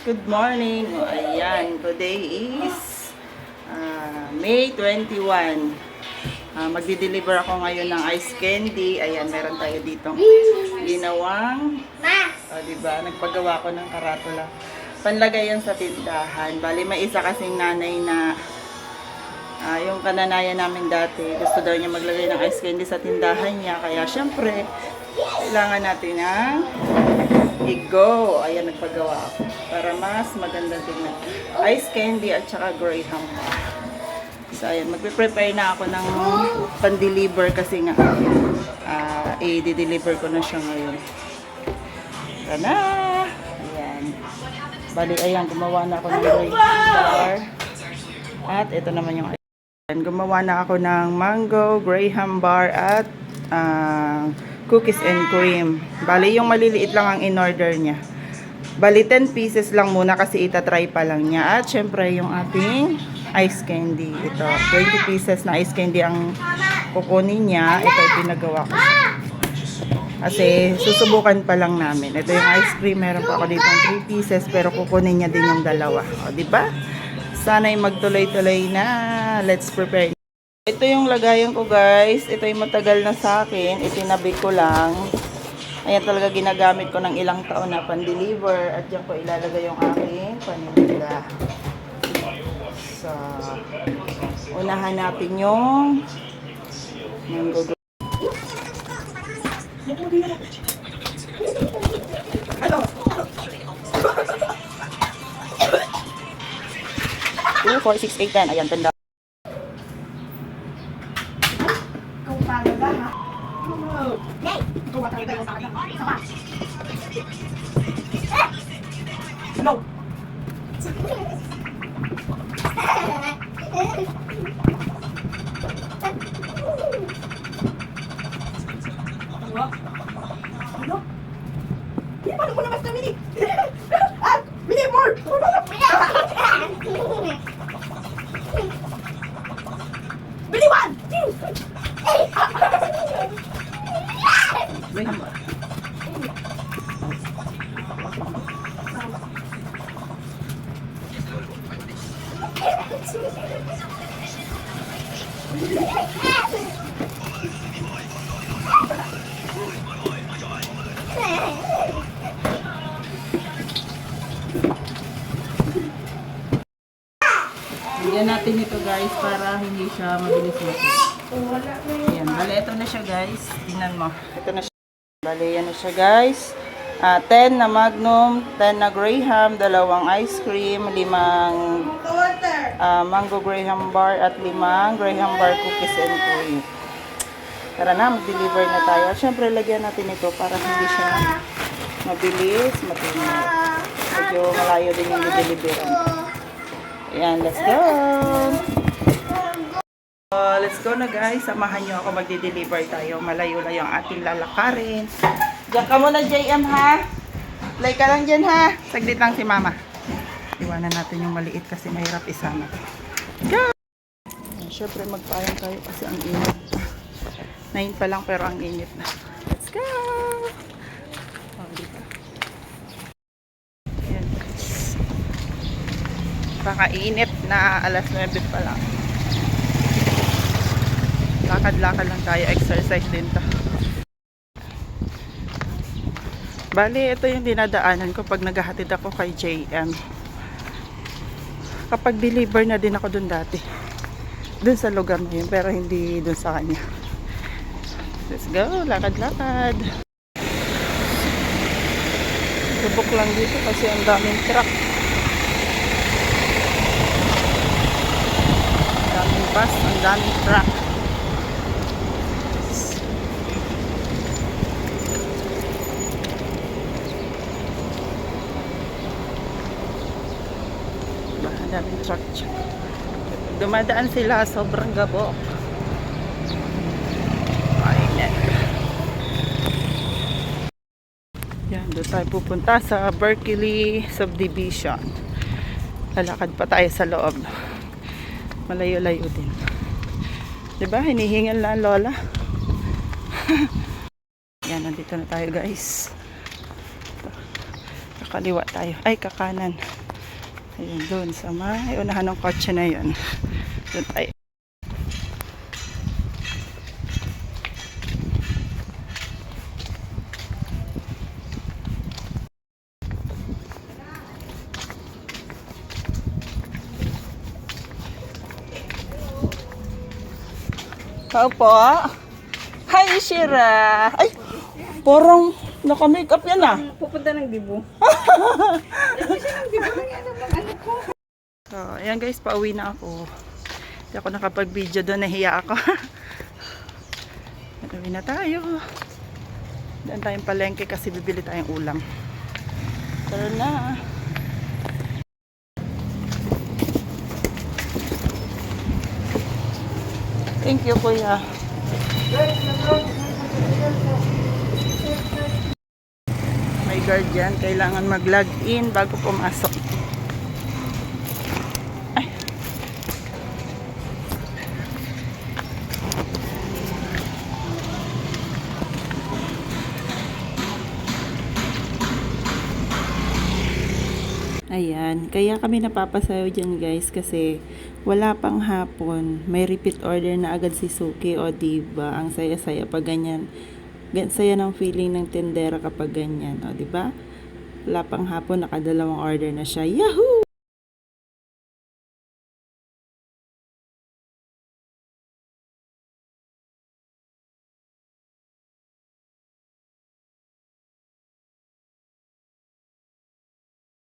good morning. O, ayan, today is ah, May 21. Ah, magdi-deliver ako ngayon ng ice candy. Ayan, meron tayo dito ginawang, o, diba, nagpagawa ko ng karatula. Panlagay yan sa tindahan. Bali, may isa kasing nanay na ah, yung kananayan namin dati, gusto daw niya maglagay ng ice candy sa tindahan niya. Kaya, syempre, kailangan natin ng i-go. Ayan, nagpagawa ako. Para mas maganda tingnan. Ice candy at saka graham. So, ayan, magpe-prepare na ako ng pan-deliver kasi nga, ah, i-deliver ko na siya ngayon. Tara Ayan. Bali, ayan, gumawa na ako ng graham bar. At ito naman yung Ayan, gumawa na ako ng mango, graham bar, at ah, cookies and cream. Bali, yung maliliit lang ang in-order niya. Bali, 10 pieces lang muna kasi itatry pa lang niya. At syempre, yung ating ice candy. Ito, 20 pieces na ice candy ang kukunin niya. Ito yung pinagawa ko. Kasi susubukan pa lang namin. Ito yung ice cream. Meron pa ako dito 3 pieces pero kukunin niya din yung dalawa. O, di ba? Sana'y magtuloy-tuloy na. Let's prepare. Ito yung lagayan ko guys. Ito yung matagal na sa akin. Itinabi ko lang. Ayan talaga ginagamit ko ng ilang taon na pan-deliver. At yan ko ilalagay yung aking paninda. So, unahan natin yung mango. Two, four, six, eight, ten. Ayan, tanda. No. Bigyan natin ito guys para hindi siya mabilis matuloy. Ayan, bali ito na siya guys. Tingnan mo. Ito na siya. Bali yan na siya guys. Ah, 10 na magnum, 10 na graham, dalawang ice cream, limang ah, mango graham bar at limang graham bar cookies and cream. Tara na, mag-deliver na tayo. At syempre, lagyan natin ito para hindi siya mabilis matuloy. Medyo malayo din yung deliveran. Ayan, let's go! Uh, let's go na guys. Samahan nyo ako magdi-deliver tayo. Malayo-layo ang ating lalakarin. Diyan ka muna, JM, ha? Play ka lang dyan, ha? Saglit lang si mama. Iwanan natin yung maliit kasi mahirap isama. Go! Siyempre, magpayang tayo kasi ang init. 9 pa lang pero ang init na. Let's go! Oh, dito. Ayan, guys. Kakainit na alas 9 pa lang. Lakad-lakad lang tayo. Exercise din to. Bali, ito yung dinadaanan ko pag naghahatid ako kay JM. Kapag deliver na din ako dun dati. Dun sa lugar na yun, pero hindi dun sa kanya. Let's go, lakad-lakad. Subok lang dito kasi ang daming truck. Daming bus, ang daming truck. Daming truck. Dumadaan sila, sobrang gabo. Mainit. Yan, doon tayo pupunta sa Berkeley Subdivision. Lalakad pa tayo sa loob. Malayo-layo din. Diba? Hinihingal na lola. Yan, nandito na tayo guys. kakaliwa tayo. Ay, kakanan. Ayun, doon sa may unahan ng kotse na yun. Doon tayo. Tao po. Hi, Shira. Ay, parang naka-makeup yan ah. Pupunta ng dibo. So, ayan guys, pauwi na ako. Hindi ako nakapag-video doon, nahiya ako. Pauwi na tayo. Daan tayong palengke kasi bibili tayong ulam. Tara na. Thank you, kuya. May guardian, kailangan mag-log in bago pumasok. Ayan, kaya kami napapasayo dyan guys kasi wala pang hapon, may repeat order na agad si Suki o diba, ang saya-saya pag ganyan. Saya ng feeling ng tendera kapag ganyan, o diba? Wala pang hapon, nakadalawang order na siya. Yahoo!